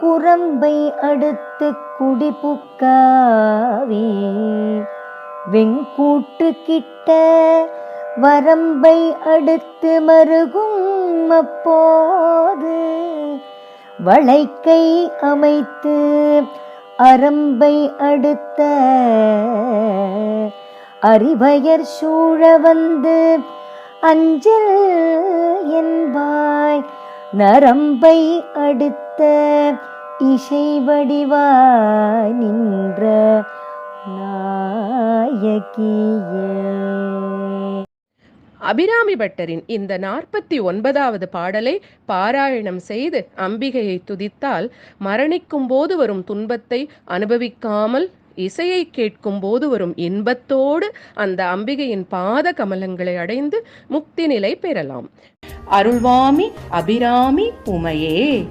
குரம்பை அடுத்து குடிபுக்காவே வெங்கூட்டு கிட்ட வரம்பை அடுத்து மருகும் அப்போது. வளைக்கை அமைத்து அரம்பை அடுத்த அறிவயர் சூழ வந்து அஞ்சல் என்பாய். நரம்பை அடுத்த இசை வடிவாய் நின்ற நாயகியே. அபிராமி பட்டரின் இந்த நாற்பத்தி ஒன்பதாவது பாடலை பாராயணம் செய்து அம்பிகையை துதித்தால் மரணிக்கும் போது வரும் துன்பத்தை அனுபவிக்காமல் இசையை கேட்கும் போது வரும் இன்பத்தோடு அந்த அம்பிகையின் பாத கமலங்களை அடைந்து முக்தி நிலை பெறலாம். அருள்வாமி அபிராமி உமையே.